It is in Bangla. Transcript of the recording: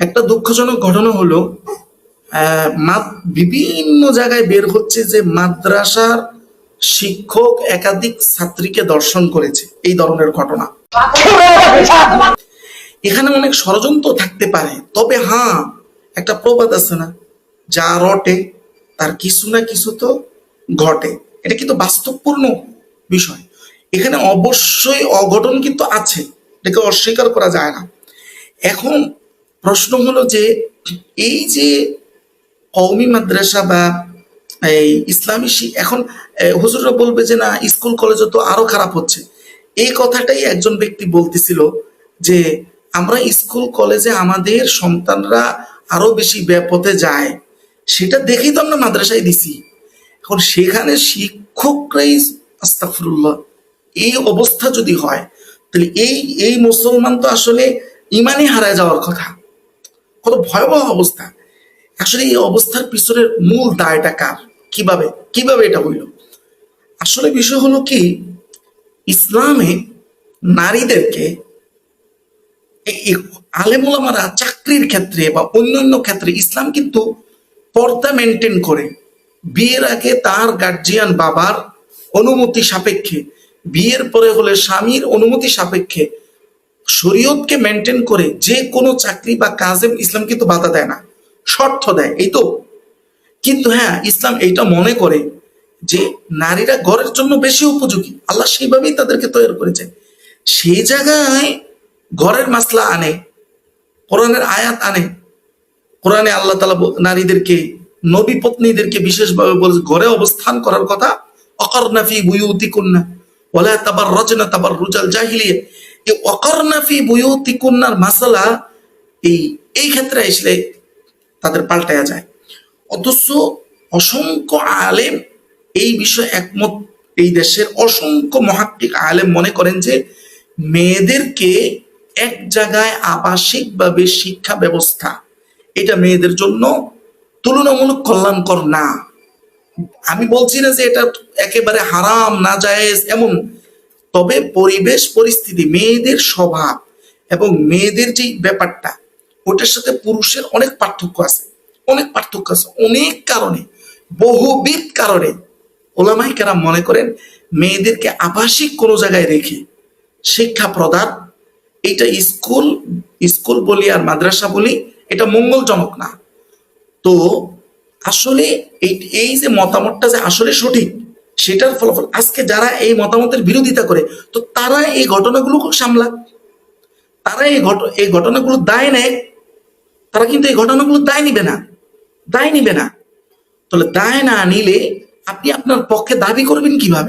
একটা দুঃখজনক ঘটনা হলো বিভিন্ন জায়গায় বের হচ্ছে যে মাদ্রাসার শিক্ষক একাধিক ছাত্রীকে দর্শন করেছে এই ধরনের ঘটনা। এখানে অনেক ষড়যন্ত্র থাকতে পারে, তবে হ্যাঁ একটা প্রবাদ আছে না, যা রটে, তার কিছু না কিছু তো ঘটে। এটা কিন্তু বাস্তবপূর্ণ বিষয়। এখানে অবশ্যই অঘটন কিন্তু আছে, এটাকে অস্বীকার করা যায় না। এখন প্রশ্ন হলো যে, এই যে কওমি মাদ্রাসা বা এই ইসলামী এখন হুজুররা বলবে যে না, স্কুল কলেজে তো আরও খারাপ হচ্ছে। এই কথাটাই একজন ব্যক্তি বলতেছিল যে, আমরা স্কুল, কলেজে আমাদের সন্তানরা আরও বেশি ব্যাপথে যায়। সেটা দেখেই তো আমরা মাদ্রাসায় দিছি। এখন সেখানে শিক্ষকরাই আস্তাফরুল্লাহ এই অবস্থা যদি হয়, তাহলে এই এই মুসলমান তো আসলে ইমানই হারায় যাওয়ার কথা। কত ভয়াবহ অবস্থা। আসলে এই অবস্থার পিছনের মূল দায়টা কার? কীভাবে? কীভাবে এটা হইল? আসলে বিষয় হলো কি, ইসলামে নারীদেরকে আলেমুলামারা চাকরির ক্ষেত্রে বা অন্যান্য ক্ষেত্রে ইসলাম কিন্তু পর্দা মেনটেন করে। বিয়ের আগে তার গার্জিয়ান বাবার অনুমতি সাপেক্ষে, বিয়ের পরে হলে স্বামীর অনুমতি সাপেক্ষে শরীয়তকে মেনটেন করে যে কোনো চাকরি বা কাজে ইসলাম কিন্তু বাধা দেয় না, শর্ত দেয়, এই তো। কিন্তু হ্যাঁ ইসলাম এইটা মনে করে যে নারীরা ঘরের জন্য বেশি উপযোগী, আল্লাহ সেইভাবেই তাদেরকে তৈরি করেছে। সেই জায়গায় ঘরের মাসলা আনে, কোরআনের আয়াত আনে, কোরআনে আল্লাহ তালা নারীদেরকে, নবী পত্নীদেরকে বিশেষভাবে বলেছে, ঘরে অবস্থান করার কথা অকর্নাফি বুয়ুতি কন্যা ওলা তাবার রচনা তাবার রুজাল জাহিলিয়া। এই অকর্নাফি বুয়ুতি কন্যার মাসালা, এই এই ক্ষেত্রে আসলে তাদের পাল্টায়া যায়। অথচ অসংখ্য আলেম এই বিষয়ে একমত। এই দেশের অসংখ্য মহাত্মিক আলেম মনে করেন যে মেয়েদেরকে এক জায়গায় আবাসিকভাবে শিক্ষা ব্যবস্থা, এটা মেয়েদের জন্য তুলনামূলক কল্যাণকর না। আমি বলছি না যে এটা একেবারে হারাম না জায়েজ এমন তবে পরিবেশ পরিস্থিতি, মেয়েদের স্বভাব এবং মেয়েদের যে ব্যাপারটা, ওটার সাথে পুরুষের অনেক পার্থক্য আছে। অনেক পার্থক্য আছে। অনেক কারণে, বহুবিধ কারণে ওলামাই কেরা মনে করেন মেয়েদেরকে আবাসিক কোনো জায়গায় রেখে শিক্ষা প্রদান, এটা স্কুল স্কুল বলি আর মাদ্রাসা বলি, এটা মঙ্গলজনক না। তো আসলে এই যে মতামতটা যে আসলে সঠিক সেটার ফলাফল, আজকে যারা এই মতামতের বিরোধিতা করে, তো তারা এই ঘটনাগুলো সামলা। তারা এই এই ঘটনাগুলো দায় নেয়। তারা কিন্তু এই ঘটনাগুলো দায় নিবে না। দায় নিবে না। তাহলে দায় না নিলে আপনি আপনার পক্ষে দাবি করবেন কীভাবে?